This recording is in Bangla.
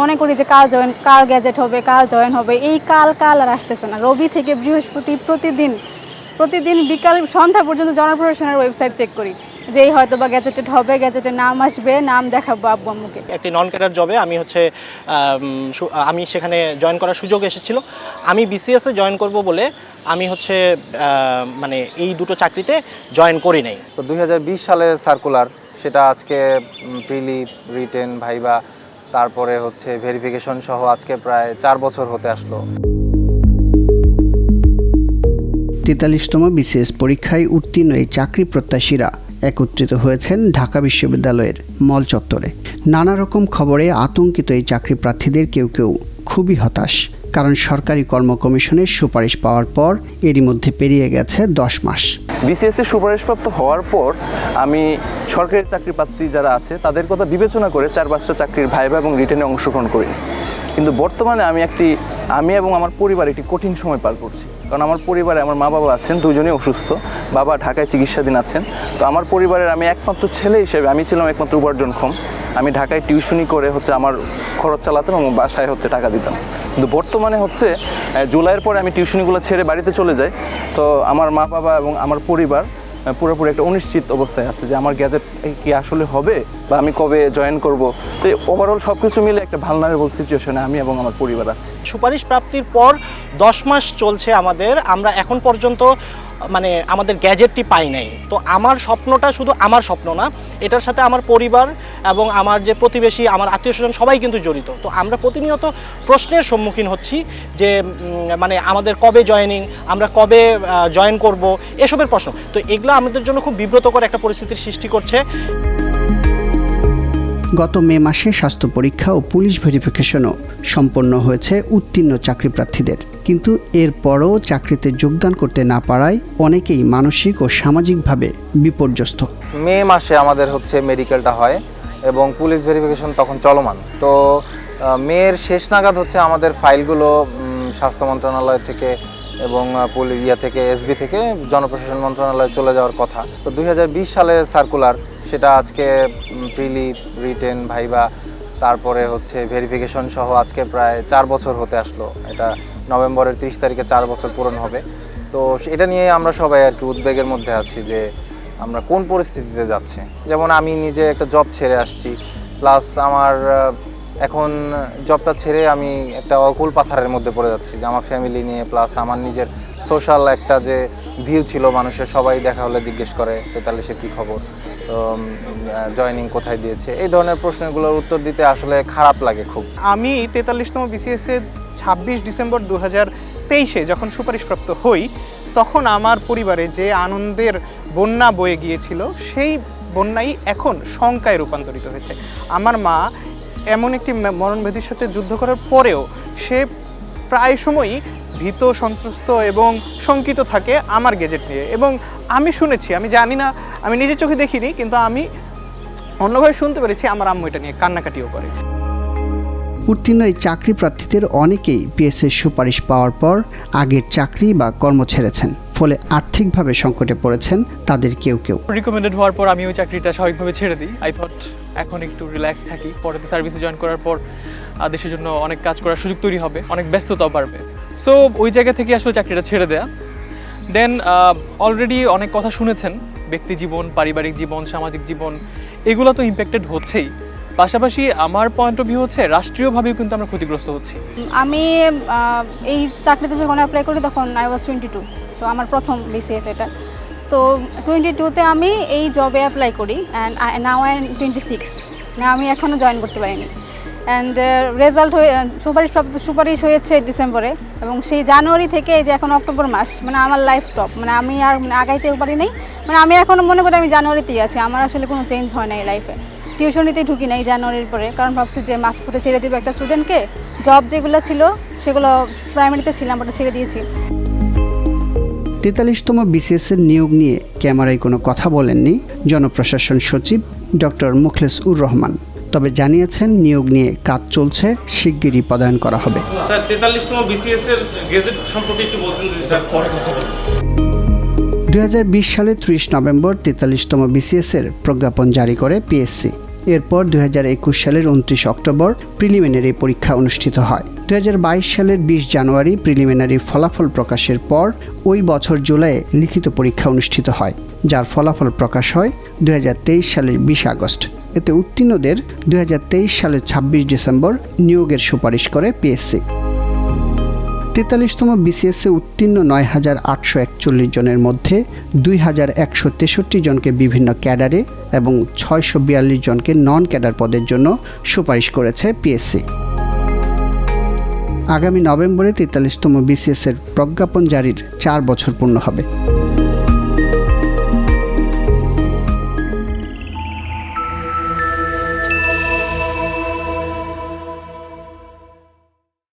মনে করি যে কাল জয়েন কাল গ্যাজেট হবে কাল জয়েন হবে এই কাল কাল আর আসতেছে না। রবি থেকে বৃহস্পতি প্রতিদিন প্রতিদিন বিকাল সন্ধ্যা পর্যন্ত জনপ্রশাসনের ওয়েবসাইট চেক করি যে এই হয়তো বা গ্যাজেটেড হবে গ্যাজেটের নাম আসবে নাম দেখাবো আব্বু আম্মুকে। একটি নন ক্যাডার জবে আমি হচ্ছে আমি সেখানে জয়েন করার সুযোগ এসেছিল। আমি বিসিএসে জয়েন করব বলে আমি হচ্ছে মানে এই দুটো চাকরিতে জয়েন করি নাই। তো দুই সালের সার্কুলার সেটা আজকে প্রিলি রিটেন ভাইবা তারপরে হচ্ছে ভেরিফিকেশন সহ আজকে প্রায় চার বছর হতে আসলো। তেতাল্লিশতম বিসিএস পরীক্ষায় উত্তীর্ণ এই চাকরি প্রত্যাশীরা একত্রিত হয়েছেন ঢাকা বিশ্ববিদ্যালয়ের মল চত্বরে। নানা রকম খবরে আতঙ্কিত এই চাকরি প্রার্থীদের কেউ কেউ খুবই হতাশ। কারণ সরকারি কর্ম কমিশনের সুপারিশ পাওয়ার পর এরই মধ্যে পেরিয়ে গেছে দশ মাস। বিসিএসসি সুপারিশপ্রাপ্ত হওয়ার পর আমি সরকারি চাকরি প্রার্থী যারা আছে, তাদের কথা বিবেচনা করে চার পাঁচটা চাকরির ভাইবা এবং রিটেনে অংশগ্রহণ করি। কিন্তু বর্তমানে আমি একটি, আমি এবং আমার পরিবার একটি কঠিন সময় পার করছি। কারণ আমার পরিবারে আমার মা বাবা আছেন, দুজনেই অসুস্থ, বাবা ঢাকায় চিকিৎসাধীন আছেন। তো আমার পরিবারের আমি একমাত্র ছেলে হিসেবে, আমি ছিলাম একমাত্র উপার্জনক্ষম। আমি ঢাকায় টিউশনি করে হচ্ছে আমার খরচ চালাতাম এবং বাসায় হচ্ছে টাকা দিতাম। কিন্তু বর্তমানে হচ্ছে জুলাইয়ের পরে আমি টিউশনিগুলো ছেড়ে বাড়িতে চলে যাই। তো আমার মা বাবা এবং আমার পরিবার পুরোপুরি একটা অনিশ্চিত অবস্থায় আছে যে আমার গ্যাজেট কি আসলে হবে বা আমি কবে জয়েন করব। তো ওভারঅল সব কিছু মিলে একটা ভালনারেবল সিচুয়েশনে আমি এবং আমার পরিবার আছি। সুপারিশ প্রাপ্তির পর দশ মাস চলছে আমাদের। আমরা এখন পর্যন্ত মানে আমাদের গ্যাজেটটি পাই নাই। তো আমার স্বপ্নটা শুধু আমার স্বপ্ন না, এটার সাথে আমার পরিবার এবং আমার যে প্রতিবেশী, আমার আত্মীয় স্বজন সবাই কিন্তু জড়িত। তো আমরা প্রতিনিয়ত প্রশ্নের সম্মুখীন হচ্ছি যে মানে আমাদের কবে জয়েনিং আমরা কবে জয়েন করব, এসবের প্রশ্ন। তো এগুলো আমাদের জন্য খুব বিব্রতকর একটা পরিস্থিতির সৃষ্টি করছে। গত মে মাসে স্বাস্থ্য পরীক্ষা ও পুলিশ ভেরিফিকেশনও সম্পন্ন হয়েছে উত্তীর্ণ চাকরি প্রার্থীদের কিন্তু এরপরও চাকরিতে যোগদান করতে না পারায় অনেকেই মানসিক ও সামাজিকভাবে বিপর্যস্ত। মে মাসে আমাদের হচ্ছে মেডিকেলটা হয় এবং পুলিশ ভেরিফিকেশন তখন চলমান। তো মেয়ের শেষ নাগাদ হচ্ছে আমাদের ফাইলগুলো স্বাস্থ্য মন্ত্রণালয় থেকে এবং ইয়া থেকে এসবি থেকে জনপ্রশাসন মন্ত্রণালয়ে চলে যাওয়ার কথা। তো দু হাজার বিশ সালের সার্কুলার সেটা আজকে প্রিলি রিটেন ভাইবা তারপরে হচ্ছে ভেরিফিকেশন সহ আজকে প্রায় চার বছর হতে আসলো। এটা নভেম্বরের তিরিশ তারিখে চার বছর পূরণ হবে। তো এটা নিয়ে আমরা সবাই আর কি উদ্বেগের মধ্যে আছি যে আমরা কোন পরিস্থিতিতে যাচ্ছে। যেমন আমি নিজে একটা জব ছেড়ে আসছি প্লাস আমার এখন জবটা ছেড়ে আমি একটা অকুল পাথারের মধ্যে পড়ে যাচ্ছি যে আমার ফ্যামিলি নিয়ে প্লাস আমার নিজের সোশ্যাল একটা যে ভিউ ছিল মানুষের, সবাই দেখা হলে জিজ্ঞেস করে তেতাল্লিশের কী খবর? তো জয়নিং কোথায় দিয়েছে? এই ধরনের প্রশ্নগুলোর উত্তর দিতে আসলে খারাপ লাগে খুব। আমি তেতাল্লিশতম বিসিএস ছাব্বিশ ডিসেম্বর দু হাজার তেইশে যখন সুপারিশপ্রাপ্ত হই, তখন আমার পরিবারে যে আনন্দের বন্যা বয়ে গিয়েছিল, সেই বন্যাই এখন শঙ্কায় রূপান্তরিত হয়েছে। আমার মা এমন একটি ম- মরণব্যাধির সাথে যুদ্ধ করার পরেও সে প্রায় সময়ই ভীত, সন্ত্রস্ত এবং শঙ্কিত থাকে আমার গেজেট নিয়ে। এবং আমি শুনেছি, আমি জানি না, আমি নিজের চোখে দেখিনি, কিন্তু আমি অন্যভাবে শুনতে পেরেছি আমার আম্মু এটা নিয়ে কান্নাকাটিও করে। উত্তীর্ণ এই চাকরি প্রার্থীদের অনেকেই পিএসএর সুপারিশ পাওয়ার পর আগের চাকরি বা কর্ম ছেড়েছেন। ফলে আর্থিকভাবে সংকটে পড়েছেন তাদের কেউ কেউ। রিকমেন্ডেড হওয়ার পর আমি ওই চাকরিটা স্বাভাবিকভাবে ছেড়ে দিই। আই থট এখন একটু রিল্যাক্স থাকি পরে তো সার্ভিসে জয়েন করার পর দেশের জন্য অনেক কাজ করার সুযোগ তৈরি হবে অনেক ব্যস্ততাও বাড়বে। সো ওই জায়গা থেকে আসলে চাকরিটা ছেড়ে দেয়া। দেন অলরেডি অনেক কথা শুনেছেন ব্যক্তি জীবন পারিবারিক জীবন সামাজিক জীবন এগুলো তো ইম্প্যাক্টেড হচ্ছেই। পাশাপাশি আমার পয়েন্ট অফ ভিউ হচ্ছে রাষ্ট্রীয়ভাবেও কিন্তু আমরা ক্ষতিগ্রস্ত হচ্ছি। আমি এই চাকরিতে যখন অ্যাপ্লাই করি তখন আই ওয়াজ টোয়েন্টি টু তো আমার প্রথম বিসিএস এটা। তো টোয়েন্টি টুতে আমি এই জবে অ্যাপ্লাই করি and now I twenty six না আমি এখনও জয়েন করতে পারিনি। অ্যান্ড রেজাল্ট হয়ে, সুপারিশ সুপারিশ হয়েছে ডিসেম্বরে এবং সেই জানুয়ারি থেকে যে এখন অক্টোবর মাস মানে আমার লাইফ স্টপ মানে আমি আর মানে আগাইতেও পারি নাই। মানে আমি এখনও মনে করি আমি জানুয়ারিতেই আছি। আমার আসলে কোনো চেঞ্জ হয় না এই লাইফে টিউশনিতে ঢুকি নাই জানুয়ারির পরে, কারণ ভাবছি যে মাঝপথে ছেড়ে দিব একটা স্টুডেন্টকে জব যেগুলো ছিল, সেগুলো প্রাইমারিতে ছিলাম ওটা ছেড়ে দিয়েছি। তেতাল্লিশতম বিসিএসের নিয়োগ নিয়ে ক্যামেরায় কোনো কথা বলেননি জনপ্রশাসন সচিব ডক্টর মুখলেস উর রহমান। তবে জানিয়েছেন নিয়োগ নিয়ে কাজ চলছে শিগগিরই পদায়ন করা হবে। স্যার তেতাল্লিশতম বিসিএস এর গেজেট সম্পর্কে একটু বলতেন স্যার। দু হাজার বিশ সালে ত্রিশ নভেম্বর তেতাল্লিশতম বিসিএসের প্রজ্ঞাপন জারি করে পিএসসি এরপর দু হাজার একুশ সালের উনত্রিশ অক্টোবর প্রিলিমিনারি পরীক্ষা অনুষ্ঠিত হয়। দুই হাজার বাইশ সালের বিশ জানুয়ারি প্রিলিমিনারি ফলাফল প্রকাশের পর ওই বছর জুলাইয়ে লিখিত পরীক্ষা অনুষ্ঠিত হয়, যার ফলাফল প্রকাশ হয় দুই হাজার তেইশ সালের বিশ আগস্ট। এতে উত্তীর্ণদের দুই হাজার তেইশ সালের ছাব্বিশ ডিসেম্বর নিয়োগের সুপারিশ করে পিএসসি তেতাল্লিশতম বিসিএসে উত্তীর্ণ নয় হাজার আটশো একচল্লিশ জনের মধ্যে দুই হাজার একশো তেষট্টি জনকে বিভিন্ন ক্যাডারে এবং ছয়শো বিয়াল্লিশ জনকে নন ক্যাডার পদের জন্য সুপারিশ করেছে পিএসসি আগামী নভেম্বরে তেতাল্লিশতম বিসিএসের প্রজ্ঞাপন জারির চার বছর পূর্ণ হবে।